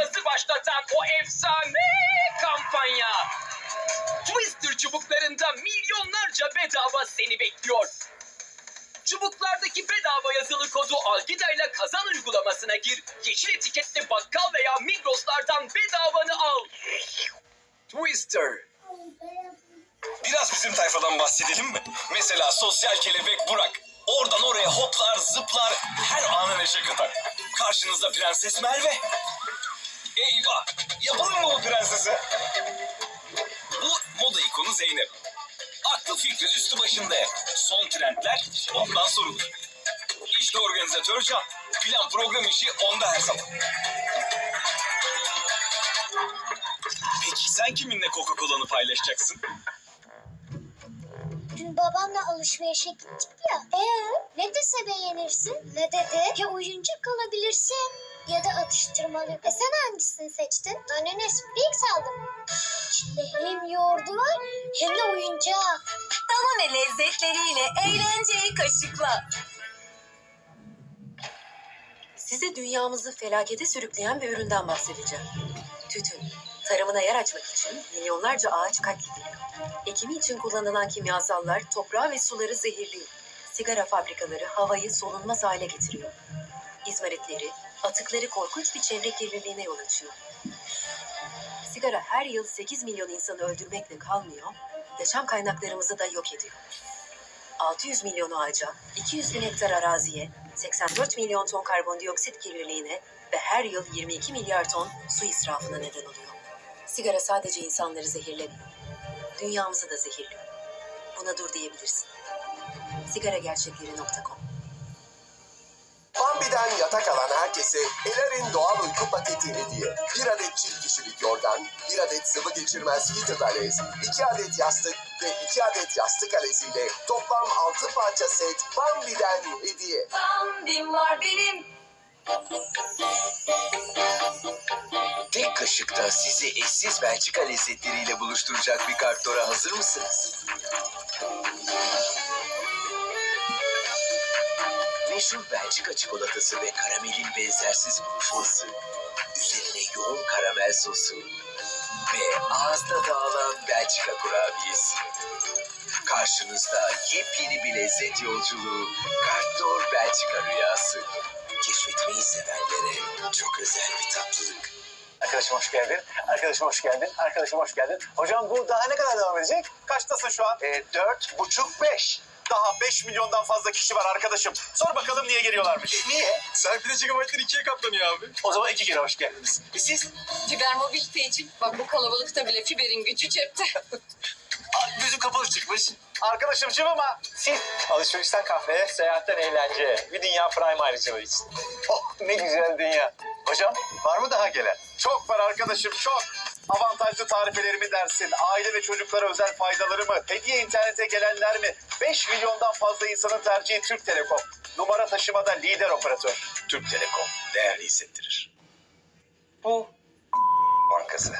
yazı başlatan o efsane kampanya. Twister çubuklarında milyonlarca bedava seni bekliyor. Çubuklardaki bedava yazılı kodu Algida ile kazan uygulamasına gir. Yeşil etiketli bakkal veya Migros'lardan bedavanı al. Twister. Biraz bizim tayfadan bahsedelim mi? Mesela sosyal kelebek Burak. Oradan oraya hoplar, zıplar, her anı neşe katar. Karşınızda Prenses Merve. Eyvah! Yapalım mı bu prensese? Bu moda ikonu Zeynep. Aklı fikri üstü başında. Son trendler ondan sorulur. İşte organizatör Can. Plan program işi onda her zaman. Peki sen kiminle Coca-Cola'nı paylaşacaksın? Dün babamla alışverişe gittik ya. Ee, ne dese beğenirsin? Ne dedi? Ya oyuncak alabilirsin ya da atıştırmalı. E sen hangisini seçtin? Ben Nesquik aldım. İçinde hem yoğurdu var hem de oyuncak. Danone lezzetleriyle eğlenceyi kaşıkla. Size dünyamızı felakete sürükleyen bir üründen bahsedeceğim. Tütün. Tarımına yer açmak için milyonlarca ağaç katlediliyor. Ekimi için kullanılan kimyasallar toprağı ve suları zehirliyor. Sigara fabrikaları havayı solunmaz hale getiriyor. İzmaritleri, atıkları korkunç bir çevre kirliliğine yol açıyor. Sigara her yıl 8 milyon insanı öldürmekle kalmıyor, yaşam kaynaklarımızı da yok ediyor. 600 milyon ağaca, 200 bin hektar araziye, 84 milyon ton karbondioksit kirliliğine ve her yıl 22 milyar ton su israfına neden oluyor. Sigara sadece insanları zehirlemiyor. Dünyamızı da zehirliyor. Buna dur diyebilirsin. Sigaragerçekleri.com Bambi'den yatak alan herkese Eler'in doğal uyku paketi hediye. Bir adet çift kişilik yorgan, bir adet sıvı geçirmez fitted alez, iki adet yastık ve iki adet yastık aleziyle toplam altı parça set Bambi'den hediye. Bambim var benim. Tek kaşıkta sizi eşsiz Belçika lezzetleriyle buluşturacak bir kartora hazır mısınız? Meşhur Belçika çikolatası ve karamelin benzersiz buluşması, üzerine yoğun karamel sosu ve ağızda dağılan Belçika kurabiyesi. Karşınızda yepyeni bir lezzet yolculuğu, Kartor Belçika rüyası. Keşfetmeyi sevenlere çok özel bir tatlılık. Arkadaşım hoş geldin. Arkadaşım hoş geldin. Arkadaşım hoş geldin. Hocam bu daha ne kadar devam edecek? Kaçtasın şu an? E, dört buçuk beş. Daha 5 milyondan fazla kişi var arkadaşım. Sor bakalım niye geliyorlarmış. Niye? Sayfada gigabaytlar ikiye katlanıyor abi. O zaman iki kere hoş geldiniz. E siz? Fiber mobilite için bak bu kalabalıkta bile fiberin gücü cepte. Aa, Gözüm kapalı çıkmış. Arkadaşım ama siz? Alışverişten kahveye, seyahatten eğlenceye. Bir dünya prime ayrıcalığı için. Oh ne güzel dünya. Hocam var mı daha gelen? Çok var arkadaşım çok. Avantajlı tarifelerimi dersin, aile ve çocuklara özel faydaları mı, hediye internete gelenler mi? 5 milyondan fazla insanın tercihi Türk Telekom. Numara taşımada lider operatör. Türk Telekom değerli hissettirir. Bu bankası.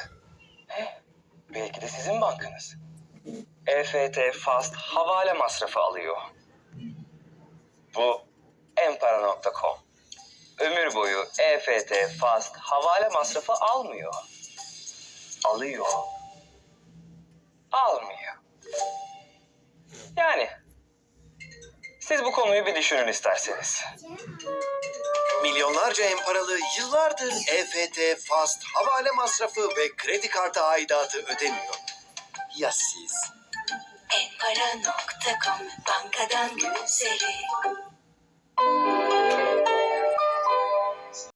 He, belki de sizin bankanız. EFT Fast havale masrafı alıyor. Bu empara.com. Ömür boyu EFT Fast havale masrafı almıyor. Alıyor. Almıyor. Yani siz bu konuyu bir düşünün isterseniz. Milyonlarca emparalı yıllardır EFT, FAST, havale masrafı ve kredi kartı aidatı ödemiyor. Ya siz? Enpara.com bankadan güzeli.